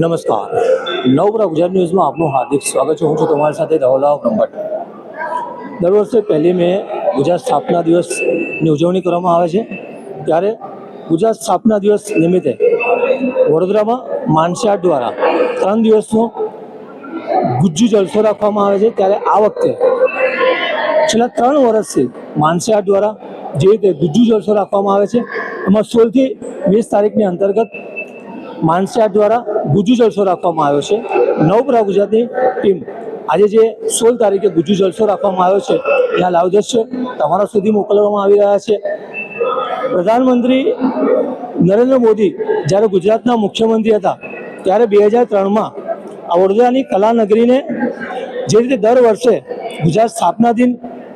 નમસ્કાર. નવપુરા ગુજરાત ન્યૂઝમાં આપનું હાર્દિક સ્વાગત છે. હું છું તમારી સાથે ધવલાવ બ્રહ્મભટ્ટ દર વર્ષે પહેલી મે ગુજરાત સ્થાપના દિવસની ઉજવણી કરવામાં આવે છે. ત્યારે ગુજરાત સ્થાપના દિવસ નિમિત્તે વડોદરામાં માનસાટ દ્વારા ત્રણ દિવસનો ગુજ્જુ જલસો રાખવામાં આવે છે. ત્યારે આ વખતે છેલ્લા ત્રણ વર્ષથી માનસાટ દ્વારા જે રીતે ગુજ્જુ જલસો રાખવામાં આવે છે, એમાં સોળથી વીસ તારીખની અંતર્ગત માનસિયાર્ડ દ્વારા ગુજુ જલસો રાખવામાં આવ્યો છે. નવપુરા ગુજરાતની ટીમ આજે જે સોળ તારીખે ગુજુ જલસો રાખવામાં આવ્યો છે લાઈવ દ્રશ્યો તમારા સુધી મોકલવામાં આવી રહ્યા છે. પ્રધાનમંત્રી નરેન્દ્ર મોદી જ્યારે ગુજરાતના મુખ્યમંત્રી હતા, ત્યારે બે હજાર ત્રણમાં આ વડોદરાની કલાનગરીને જે રીતે દર વર્ષે ગુજરાત સ્થાપના દિન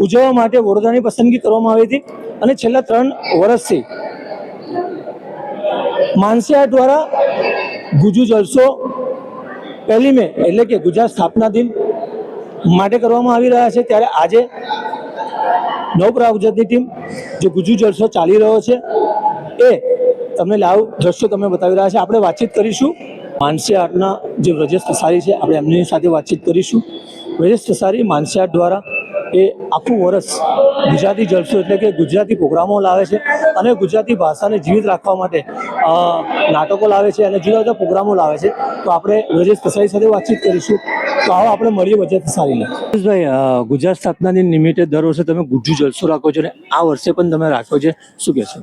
ઉજવવા માટે વડોદરાની પસંદગી કરવામાં આવી હતી અને છેલ્લા ત્રણ વર્ષથી માનસિયા દ્વારા ગુજુ જલસો પહેલી મે એટલે કે ગુજરાત સ્થાપના દિન માટે કરવામાં આવી રહ્યા છે. ત્યારે આજે નવપ્રા ગુજરાતની ટીમ જે ગુજુ જલસો ચાલી રહ્યો છે, એ તમને લાવ દ્રશ્યો તમે બતાવી રહ્યા છે. આપણે વાતચીત કરીશું. માનસી આર્ટના જે વ્રજેશ તસારી છે, આપણે એમની સાથે વાતચીત કરીશું. વ્રજેશ તસારી માનસી આર્ટ દ્વારા એ આખું વર્ષ ગુજરાતી જલસો એટલે કે ગુજરાતી પ્રોગ્રામો લાવે છે અને ગુજરાતી ભાષાને જીવિત રાખવા માટે નાટકો લાવે છે અને જુદા જુદા પ્રોગ્રામો લાવે છે. તો આપણે વ્રજેશ તસારી સાથે વાતચીત કરીશું. તો આવો આપણે મળીએ બજેટ સારીને ભાઈ ગુજરાત સ્થાપના નિમિત્તે દર વર્ષે તમે ગુજ્જુ જલસો રાખો છો અને આ વર્ષે પણ તમે રાખ્યો છે. શું કહેશો?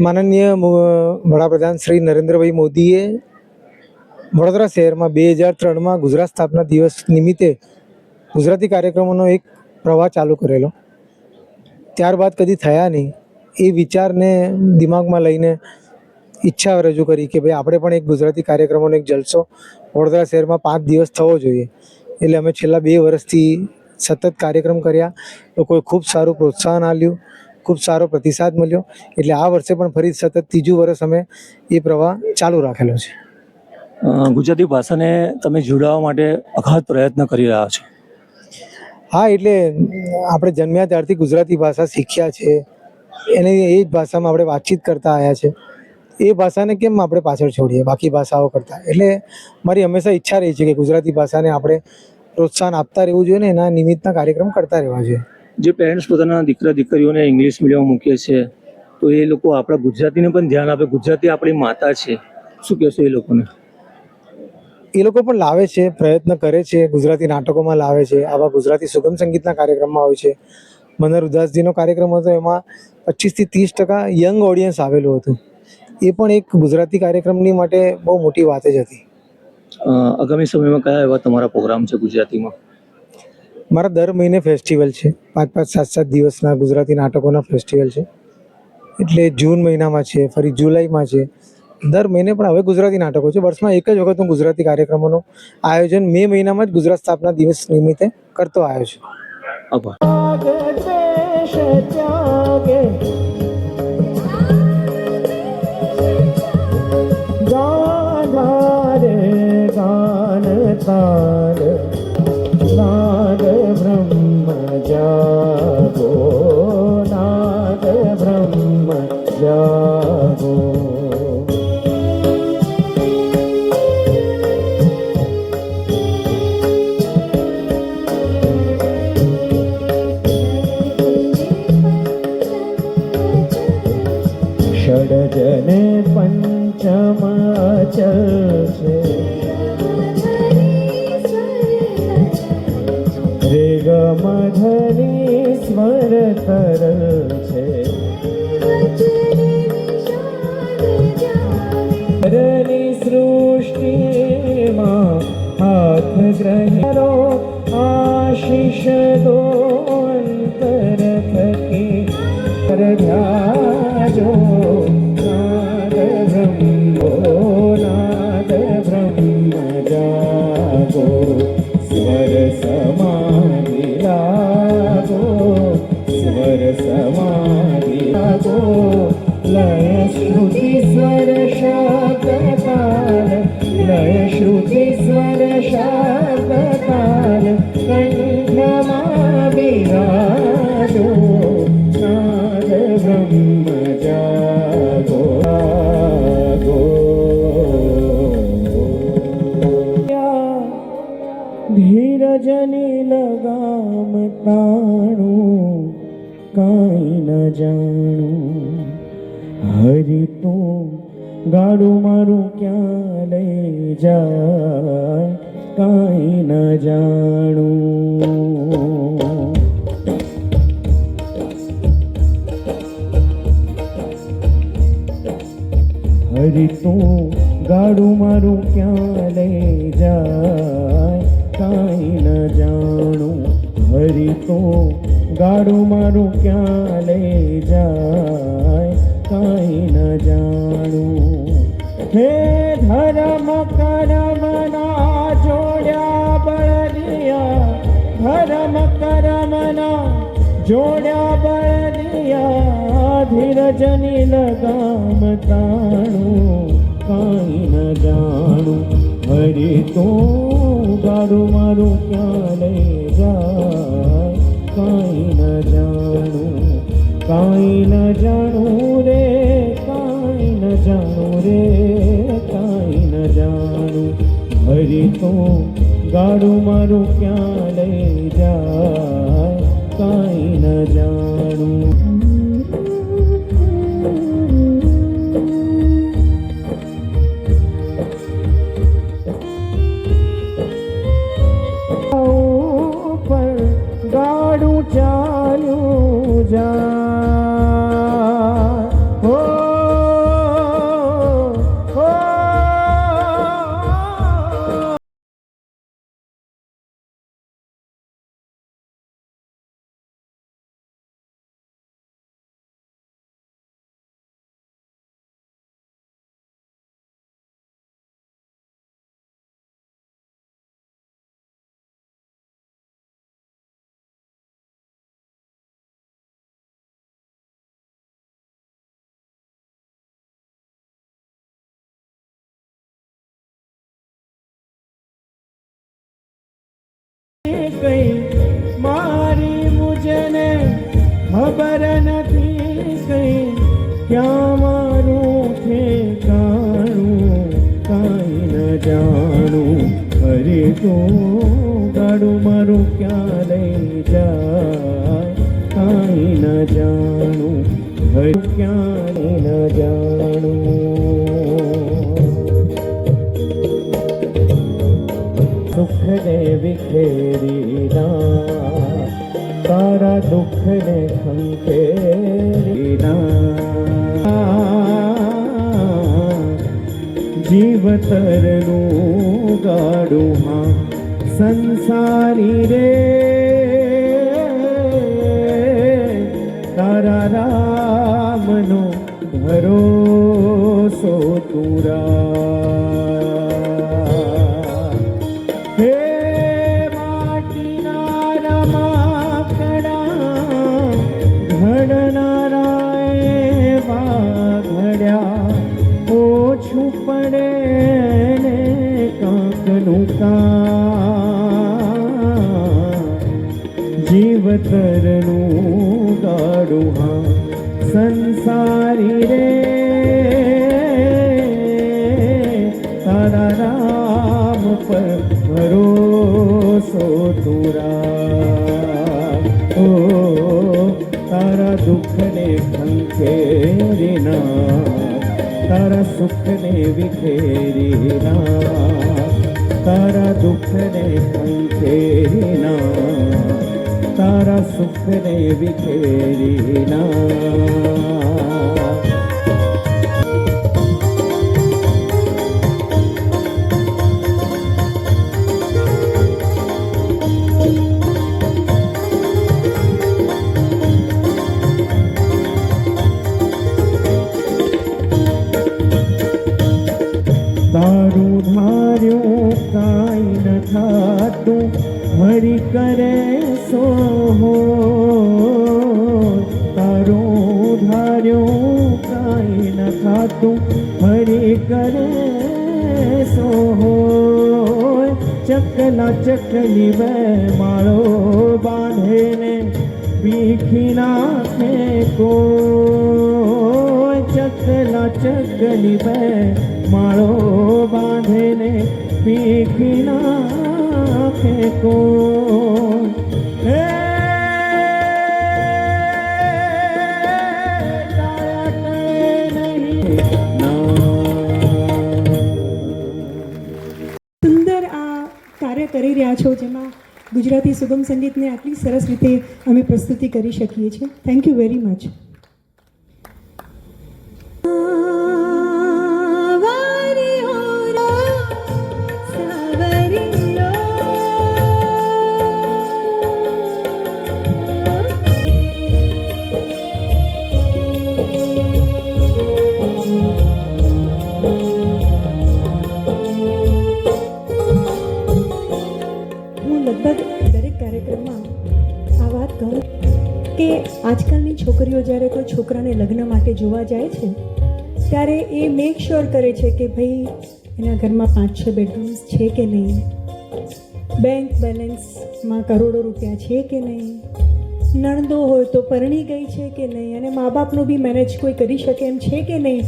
માનનીય મુ- વડાપ્રધાન શ્રી નરેન્દ્રભાઈ મોદીએ વડોદરા શહેરમાં બે હજાર ત્રણમાં ગુજરાત સ્થાપના દિવસ નિમિત્તે ગુજરાતી કાર્યક્રમોનો એક પ્રવાહ ચાલુ કરેલો. ત્યારબાદ કદી થયા નહીં. એ વિચારને દિમાગમાં લઈને ઈચ્છા રજૂ કરી કે ભાઈ આપણે પણ એક ગુજરાતી કાર્યક્રમોનો એક જલસો વડોદરા શહેરમાં પાંચ દિવસ થવો જોઈએ. એટલે અમે છેલ્લા બે વર્ષથી સતત કાર્યક્રમ કર્યા. લોકોએ ખૂબ સારું પ્રોત્સાહન આપ્યું. ખૂબ સારો પ્રતિસાદ મળ્યો. એટલે આ વર્ષે પણ ફરી સતત ત્રીજું વર્ષ અમે એ પ્રવાહ ચાલુ રાખેલો છે. ગુજરાતી ભાષાને તમે જોડાવા માટે અખાત પ્રયત્ન કરી રહ્યા છો. હા, એટલે આપણે જન્મ્યા ત્યારથી ગુજરાતી ભાષા શીખ્યા છે. એને એ જ ભાષામાં આપણે વાતચીત કરતા આવ્યા છે. એ ભાષાને કેમ આપણે પાછળ છોડીએ? બાકી ભાષાઓ કરતાં. એટલે મારી હંમેશા ઈચ્છા રહી છે કે ગુજરાતી ભાષાને આપણે પ્રોત્સાહન આપતા રહેવું જોઈએ ને એના નિમિત્તના કાર્યક્રમ કરતા રહેવા જોઈએ. જે પેરેન્ટ્સ પોતાના દીકરા દીકરીઓને ઇંગ્લિશ મીડિયમ મૂકે છે, તો એ લોકો આપણા ગુજરાતીને પણ ધ્યાન આપે. ગુજરાતી આપણી માતા છે. શું કહેશો એ લોકોને? એ લોકો પણ લાવે છે પ્રયત્ન કરે છે ગુજરાતી નાટકોમાં લાવે છે આવા ગુજરાતી સુગમ સંગીતના કાર્યક્રમમાં હોય છે. મનર ઉદાસજીનો કાર્યક્રમ હતો એમાં પચીસથી ત્રીસ ટકા યંગ ઓડિયન્સ આવેલું હતું. એ પણ એક ગુજરાતી કાર્યક્રમની માટે બહુ મોટી વાત જ હતી. આગામી સમયમાં કયા એવા તમારા પ્રોગ્રામ છે ગુજરાતીમાં? મારા દર મહિને ફેસ્ટિવલ છે. પાંચ પાંચ સાત સાત દિવસના ગુજરાતી નાટકોના ફેસ્ટિવલ છે. એટલે જૂન મહિનામાં છે ફરી જુલાઈમાં છે. દર મહિને પણ હવે ગુજરાતી નાટકો છે. વર્ષમાં એક જ વખત હું ગુજરાતી કાર્યક્રમોનું આયોજન મે મહિનામાં જ ગુજરાત સ્થાપના દિવસ નિમિત્તે કરતો આવ્યો છું. આભાર. ષડજને ગ્રહરો આશીષ દો અંતર થકી કર જાજો નાદ બ્રહ્મો નાદ બ્રહ્મ જાગો સ્વર સમાધિ લાગો સ્વર સમાધિ લાગો લય શ્રુતિ સ્વર શબ્દ ચરણમાં બિરાજો નાદ બ્રહ્મ જાગો ગો કાંઈ ન જાણું હરી તો ગાડું મારું ક્યાં લઈ જાય કાંઈ ન જાણું. હરી તું ગાડું મારું ક્યાં લઈ જાય? કાંઈ ન જાણું. હરી તું ગાડું મારું ક્યાં લઈ જાય? કાંઈ ન જાણું. હે ધર્મ કરમના જોડ્યા બળદિયા ધર્મ કરમના જોડ્યા બળદિયા ધીરજની લગામ તાણું, કાંઈ ન જાણું. હરે તો ગાડું મારું ક્યાં લઈ જાય? કાંઈ ન જાણું, કાંઈ ન જાણું રે જાણું રે કાંઈ ન જાણું હરી તો ગાડું મારું ક્યાં લઈ જાય કાંઈ ન જાણું કઈ મારી મુજને ખબર નથી કઈ ક્યાં મારું ઠેકાણું કાંઈ ન જાણું અરે તો ગાડું મારું ક્યાં લઈ જાય કાંઈ ન જાણું ક્યાં ન જાણું દુઃખને વિખેરીના તારા દુઃખને ખંખેરીના જીવતરનું ગાડુમાં સંસારી રે તારા રામનો ભરોસો ભરોસો તુરા ઓ તારા દુઃખને ખંખેરીના તારા સુખને વિખેરીના તારા દુઃખને ખંખેરીના તારા સુખને વિખેરીના તારું કરે સોહો તારું ધાર્યું કાંઈ ન ખાતું હરી કરે સોહો ચકલા ચકલી બે માળો બાંધેને પીખી નાખે કો ચકલા ચકલી બે માળો બાંધેને પીખી નાખે કોઈ ગુજરાતી સુગમ સંગીતને આટલી સરસ રીતે અમે પ્રસ્તુતિ કરી શકીએ છીએ. થેન્ક યુ વેરી મચ જ્યારે કોઈ છોકરાને લગ્ન માટે જોવા જાય છે, ત્યારે એ મેક શ્યોર કરે છે કે ભાઈ, એના ઘરમાં પાંચ છ બેડરૂમ્સ છે કે નહીં? બેંક બેલેન્સમાં કરોડો રૂપિયા છે કે નહીં? નણંદો હોય તો પરણી ગઈ છે કે નહીં? અને મા બાપનું બી મેનેજ કોઈ કરી શકે એમ છે કે નહીં?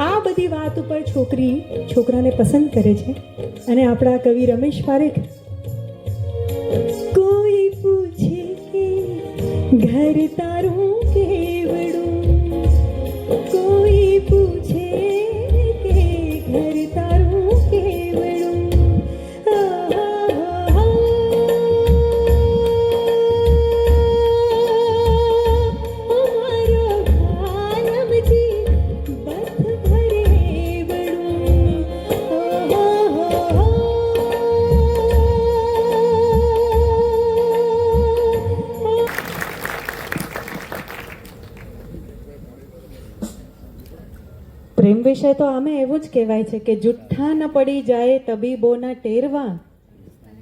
આ બધી વાત ઉપર છોકરી, છોકરાને પસંદ કરે છે. અને આપણા કવિ રમેશ પારેખ, કોઈ પૂછે કે ઘર તારું જ કહેવાય છે કે જુઠ્ઠા ન પડી જાય તબીબોના ટેરવા.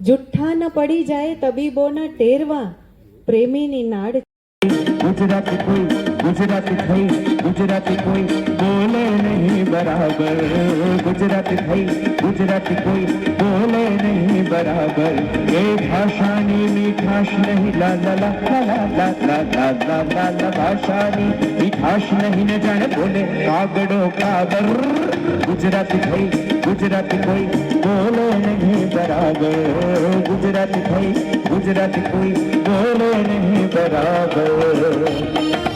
જુઠ્ઠા ન પડી જાય તબીબોના ટેરવા. પ્રેમીની નાડ ગુજરાતી ગુજરાતી થઈ ગુજરાતી કોઈ બોલે નહીં બરાબર ગુજરાતી થઈ ગુજરાતી કોઈ બોલે નહીં બરાબર એ ભાષાની મીઠાશ નહીં લા લા લા લા લા લા લા લા લા લા ભાષાની મીઠાશ નહીં ને જાણે બોલે કાગડો કાગર ગુજરાતી થઈ ગુજરાતી કોઈ બોલે નહીં બરાબર ગુજરાતી થઈ ગુજરાતી કોઈ બોલે નહીં બરાબર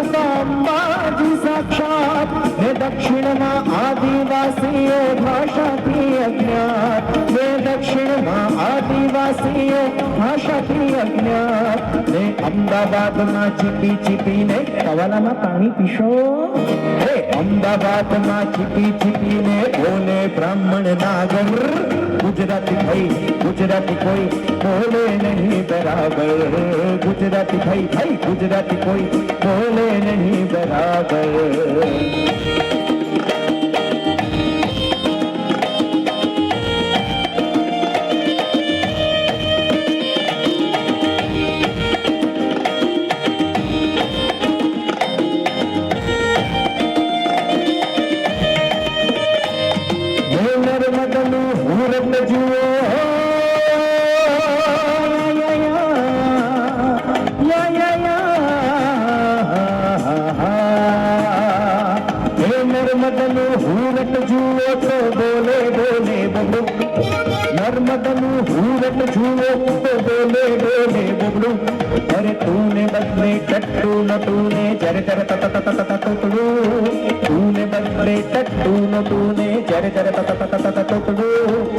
અંબાજી સાક્ષાત હે દક્ષિણમાં આદિવાસીઓ ભાષાથી અજ્ઞાત દક્ષિણમાં આદિવાસીઓ, ભાષાથી અજ્ઞાત અમદાવાદમાં ચીપી ચીપીને કવાલામાં પાણી પીશો. હે અમદાવાદમાં ચીપી ચીપીને બોલે બ્રાહ્મણ નાગર? ગુજરાતી ભાઈ, ગુજરાતી કોઈ બોલે નહીં બરાબર. ગુજરાતી ભાઈ ભાઈ, ગુજરાતી કોઈ બોલે નહીં બરાબર. नर्मदन हूरट जुओ तो बोले बोले। बबलू नर्मदन हूरट जुओ तो बोले बोले। बबलू अरे तूने बदले टट्टू, न तूने जर जर तत तत तत तत टुकड़ू तूने बदले टट्टू, न तूने जर जर तत तत तत तत टुकड़ू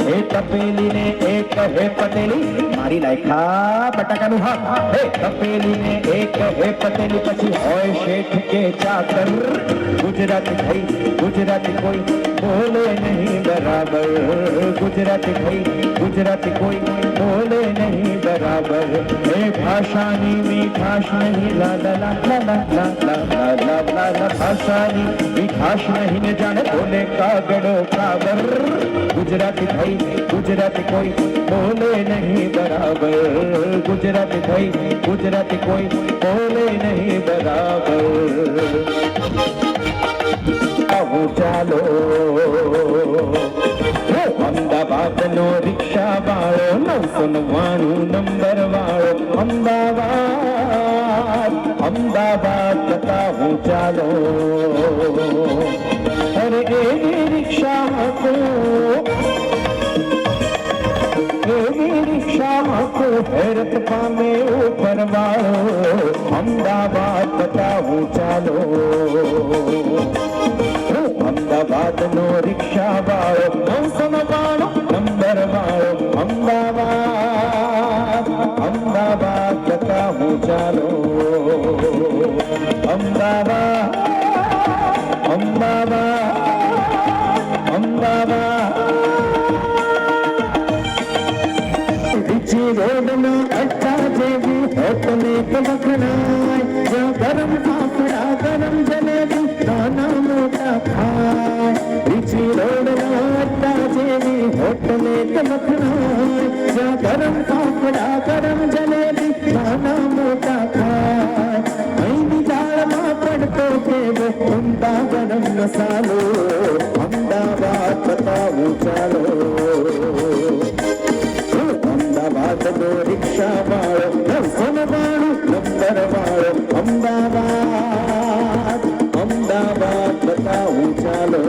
ए तपेली ने एक, हे पटेली, मारी लायखा पटकानु हा। हे तपेली ने एक, हे पटेली, पछि होय शेठ के चाकर गुजरात भाई ગુજરાતી કોઈ બોલે નહીં બરાબર ગુજરાતી કોઈ ગુજરાતી કોઈ બોલે નહીં બરાબર એ ભાષાની મીઠાશ નહીં લાલા લાલા લાલા લાલા લાલા ભાષાની મીઠાશ નહીં જાણે બોલે કાગડો કાબર ગુજરાતી થઈ ગુજરાતી કોઈ બોલે નહીં બરાબર ગુજરાતી થઈ ગુજરાતી કોઈ બોલે નહીં બરાબર ચાલો. અમદાવાદ નો રિક્ષા વાળો નવસો નવ્વાણું નંબર વાળો, અમદાવાદ અમદાવાદ જતા હું ચાલો. અરે એવી રિક્ષા તો એવી રિક્ષા તો હેરત પામે ઉપરવાળો, અમદાવાદ જતા હું ચાલો. અમદાવાદ નો રિક્ષા વાળો નવસો परम पापड़ा परम जलेबी खाना मोटा खा मैनी दाल पापड़ तो देव उमदा गरम मसालो अहमदाबाद बताओ चालो अहमदाबाद दो रिक्शा वालो दर्शन वालो नंबर वालो अहमदाबाद अहमदाबाद बताओ चालो